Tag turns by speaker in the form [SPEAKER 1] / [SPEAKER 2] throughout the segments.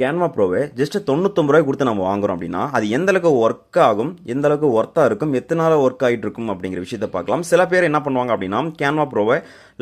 [SPEAKER 1] Canva ப்ரோவை just தொண்ணூத்தொம்பது ரூபாய் கொடுத்து நம்ம வாங்குறோம் அப்படின்னா அது எந்த அளவுக்கு ஒர்க் ஆகும் எந்த அளவுக்கு ஒர்த்தாக இருக்கும் எத்தனை நாள் ஒர்க் ஆகிட்டு இருக்கும் அப்படிங்கிற விஷயத்த பார்க்கலாம். சில பேர் என்ன பண்ணுவாங்க அப்படின்னா கேன்வா ப்ரோவை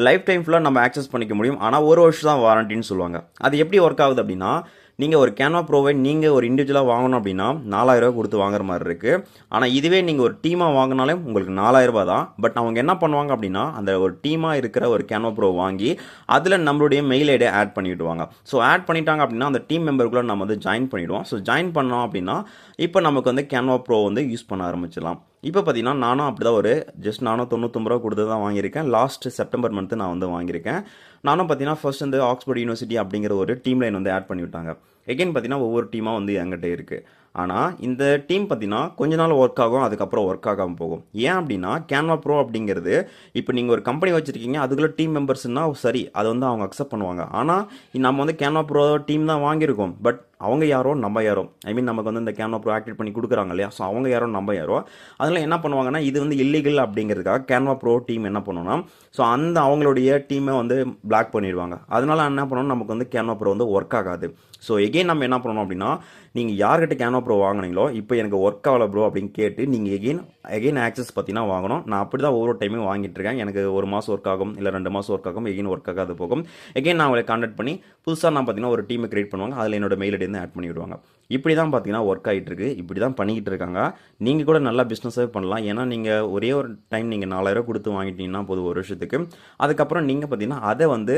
[SPEAKER 1] லைஃப் டைம் ஃபுல்லாக நம்ம ஆக்சஸ் பண்ணிக்க முடியும். ஆனால் ஒரு வருஷம் தான் வாரண்டின்னு சொல்லுவாங்க. அது எப்படி ஒர்க் ஆகுது அப்படின்னா நீங்கள் ஒரு கேன்வா ப்ரோவை நீங்கள் ஒரு இண்டிவிஜுவலாக வாங்கணும் அப்படின்னா நாலாயிரம் கொடுத்து வாங்குற மாதிரி இருக்குது ஆனால் இதுவே நீங்கள் ஒரு டீமாக வாங்கினாலே உங்களுக்கு நாலாயிரரூபா தான். பட் அவங்க என்ன பண்ணுவாங்க அப்படின்னா அந்த ஒரு டீமாக இருக்கிற ஒரு கேன்வா ப்ரோ வாங்கி அதில் நம்மளுடைய மெயில் ஐடியை ஆட் பண்ணிவிடுவாங்க ஸோ ஆட் பண்ணிட்டாங்க அப்படின்னா அந்த டீம் மெம்பருக்குள்ளே நம்ம வந்து ஜாயின் பண்ணிவிடுவோம் ஸோ ஜாயின் பண்ணோம் அப்படின்னா இப்போ நமக்கு வந்து கேன்வா ப்ரோ வந்து யூஸ் பண்ண ஆரம்பிச்சிடலாம். இப்போ பார்த்தீங்கன்னா நானும் அப்படி தான் ஒரு ஜஸ்ட் நானும் தொண்ணூத்தொம்பது ரூபா கொடுத்து தான் வாங்கியிருக்கேன். லாஸ்ட் செப்டம்பர் மந்த்து நான் வந்து வாங்கியிருக்கேன். நானும் பார்த்தீங்கன்னா ஃபர்ஸ்ட் வந்து ஆக்ஸ்போர்ட் யூனிவர்சிட்டி அப்படிங்கிற ஒரு டீம் லைன் வந்து ஆட் பண்ணி விட்டாங்க எகைன் பார்த்தீங்கன்னா ஒவ்வொரு டீமாக வந்து என்கிட்ட இருக்குது ஆனால் இந்த டீம் பார்த்தீங்கன்னா கொஞ்ச நாள் ஒர்க் ஆகும் அதுக்கப்புறம் ஒர்க் ஆகாமல் போகும். ஏன் அப்படின்னா கேன்வா ப்ரோ அப்படிங்கிறது இப்போ நீங்கள் ஒரு கம்பெனி வச்சுருக்கீங்க அதுக்குள்ளே டீம் மெம்பர்ஸ்னால் சரி அதை வந்து அவங்க அக்செப்ட் பண்ணுவாங்க. ஆனால் நம்ம வந்து கேன்வா ப்ரோ டீம் தான் வாங்கியிருக்கோம். பட் அவங்க யாரோ நம்ம யாரோ. ஐ மீன் நமக்கு வந்து இந்த கேன்வா ப்ரோ ஆக்டிவேட் பண்ணி கொடுக்குறாங்க இல்லையா? ஸோ அவங்க யாரோ நம்ம யாரோ. அதில் என்ன பண்ணுவாங்கன்னா இது வந்து இல்லீகல் அப்படிங்கிறதுக்காக கேன்வா ப்ரோ டீம் என்ன பண்ணணும்னா ஸோ அந்த அவங்களுடைய டீமை வந்து பிளாக் பண்ணிடுவாங்க. அதனால் என்ன பண்ணணும்? நமக்கு வந்து கேன்வா ப்ரோ வந்து ஒர்க் ஆகாது. ஸோ எகெயின் நம்ம என்ன பண்ணணும் அப்படின்னா நீங்கள் யார்கிட்ட கேனோ ப்ரோ வாங்குனீங்களோ இப்போ எனக்கு ஒர்க் ஆகலை ப்ரோ அப்படின்னு கேட்டு நீங்கள் எகெயின் எகெயின் ஆக்சஸ் பார்த்தீங்கன்னா வாங்கணும். நான் அப்படி தான் ஒவ்வொரு டைமும் வாங்கிட்டு இருக்கேன். எனக்கு ஒரு மாதம் ஒர்க் ஆகும் இல்லை ரெண்டு மாதம் ஒர்க் ஆகும் எகெயின் ஒர்க் ஆகாது போகும். எகெயின் நான் அவங்களை கான்டாக்ட் பண்ணி புதுசாக நான் பார்த்தீங்கன்னா ஒரு டீமை கிரியேட் பண்ணுவாங்க. அதில் என்னோட மெயில் ஐடி வந்து ஆட் பண்ணி விடுவாங்க இப்படி தான் பார்த்தீங்கன்னா ஒர்க் ஆகிட்டு இருக்கு. இப்படி தான் பண்ணிக்கிட்டு இருக்காங்க. நீங்கள் கூட நல்லா பிஸ்னஸாகவே பண்ணலாம். ஏன்னா நீங்கள் ஒரே ஒரு டைம் நீங்கள் நாலாயிரம் கொடுத்து வாங்கிட்டீங்கன்னா போதும் ஒரு வருஷத்துக்கு. அதுக்கப்புறம் நீங்கள் பார்த்தீங்கன்னா அதை வந்து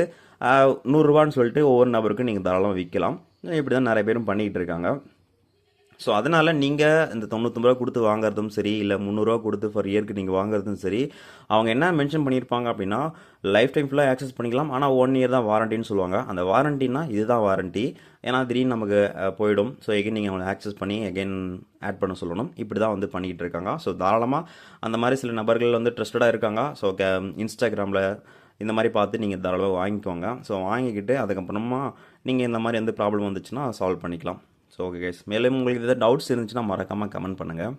[SPEAKER 1] நூறுரூவான்னு சொல்லிட்டு ஒவ்வொரு நபருக்கும் நீங்கள் தாராளமாக விற்கலாம் இப்படி தான் நிறைய பேரும் பண்ணிக்கிட்டு இருக்காங்க ஸோ அதனால் நீங்கள் இந்த தொண்ணூத்தொம்பது ரூபா கொடுத்து வாங்குறதும் சரி இல்லை முந்நூறுரூவா கொடுத்து ஃபர் இயர்க்கு நீங்கள் வாங்குறதும் சரி அவங்க என்ன மென்ஷன் பண்ணியிருப்பாங்க அப்படின்னா லைஃப் டைம் ஃபுல்லாக ஆக்சஸ் பண்ணிக்கலாம். ஆனால் ஒன் இயர் தான் வாரண்டின்னு சொல்லுவாங்க. அந்த வாரண்டினா இதுதான் வாரண்டி ஏன்னா திடீர்னு நமக்கு போயிடும். ஸோ எகைன் நீங்கள் அவங்களை ஆக்சஸ் பண்ணி எகைன் ஆட் பண்ண சொல்லணும். இப்படி தான் வந்து பண்ணிக்கிட்டு இருக்காங்க ஸோ தாராளமாக அந்த மாதிரி சில நபர்கள் வந்து ட்ரஸ்டடாக இருக்காங்க. ஸோ க இன்ஸ்டாகிராமில் இந்த மாதிரி பார்த்து நீங்கள் தாராளமாக வாங்கிக்கோங்க. ஸோ வாங்கிக்கிட்டு அதுக்கப்புறமா நீங்கள் இந்த மாதிரி எந்த ப்ராப்ளம் வந்துச்சுன்னா சால்வ் பண்ணிக்கலாம். ஸோ ஓகே கைஸ் மேலும் உங்களுக்கு எதாவது டவுட்ஸ் இருந்துச்சுன்னா மறக்காமல் கமெண்ட் பண்ணுங்கள்